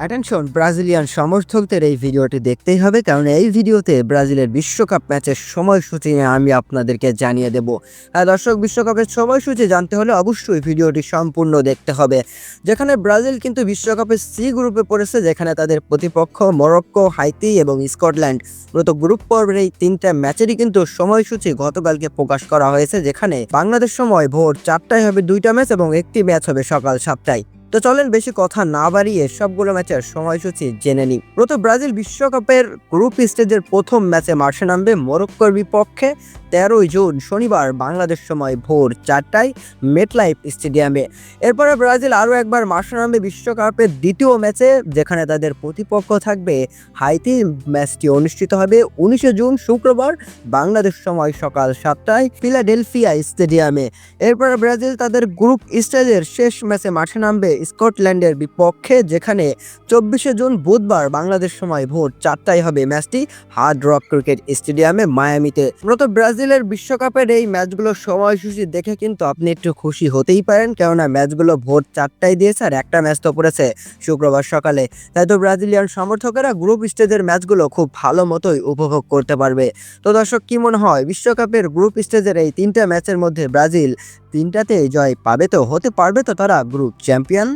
Attention Brazilian সমর্থকদের এই ভিডিওটি দেখতেই হবে, কারণ এই ভিডিওতে ব্রাজিলের বিশ্বকাপ ম্যাচের সময়সূচি নিয়ে আমি আপনাদেরকে জানিয়ে দেব। হ্যাঁ দর্শক, বিশ্বকাপের সময়সূচি জানতে হলে অবশ্যই ভিডিওটি সম্পূর্ণ দেখতে হবে। যেখানে ব্রাজিল কিন্তু বিশ্বকাপের সি গ্রুপে পড়েছে, যেখানে তাদের প্রতিপক্ষ মরক্কো, হাইতি এবং স্কটল্যান্ড মূলত গ্রুপ পর্বের এই তিনটা ম্যাচেরই কিন্তু সময়সূচি গতকালকে প্রকাশ করা হয়েছে, যেখানে বাংলাদেশ সময় ভোর চারটায় হবে দুইটা ম্যাচ এবং একটি ম্যাচ হবে সকাল সাতটায়। তো চলেন বেশি কথা না বাড়িয়ে সবগুলো ম্যাচের সময়সূচি জেনে নিই। প্রথম ব্রাজিল বিশ্বকাপের গ্রুপ স্টেজের প্রথম ম্যাচে মার্চে নামবে মরক্কোর বিপক্ষে। তেরোই জুন শনিবার বাংলাদেশ সময় ভোর চারটায় মেটলাইফ স্টেডিয়ামে এরপরে ব্রাজিল আরও একবার মার্চে নামবে বিশ্বকাপের দ্বিতীয় ম্যাচে, যেখানে তাদের প্রতিপক্ষ থাকবে হাইতি। ম্যাচটি অনুষ্ঠিত হবে উনিশে জুন শুক্রবার বাংলাদেশ সময় সকাল সাতটায় ফিলাডেলফিয়া স্টেডিয়ামে এরপর ব্রাজিল তাদের গ্রুপ স্টেজের শেষ ম্যাচে মাঠে নামবে স্কটল্যান্ডের বিপক্ষে, যেখানে চব্বিশে জুন বুধবার বাংলাদেশ সময় ভোর চারটায় হবে ম্যাচটি হার্ড রক ক্রিকেট স্টেডিয়ামে মায়ামিতে। মূলত ব্রাজিলের বিশ্বকাপের এই ম্যাচগুলোর সময়সূচি দেখে কিন্তু আপনি একটু খুশি হতেই পারেন, কেননা ম্যাচগুলো ভোর চারটায় দিয়েছে আর একটা ম্যাচ তো পড়েছে শুক্রবার সকালে। তাই তো ব্রাজিলিয়ান সমর্থকেরা গ্রুপ স্টেজের ম্যাচগুলো খুব ভালো মতোই উপভোগ করতে পারবে। তো দর্শক, কি মনে হয়? বিশ্বকাপের গ্রুপ স্টেজের এই তিনটা ম্যাচের মধ্যে ব্রাজিল তিনটাতে জয় পাবে তো হতে পারবে তো তারা গ্রুপ চ্যাম্পিয়ন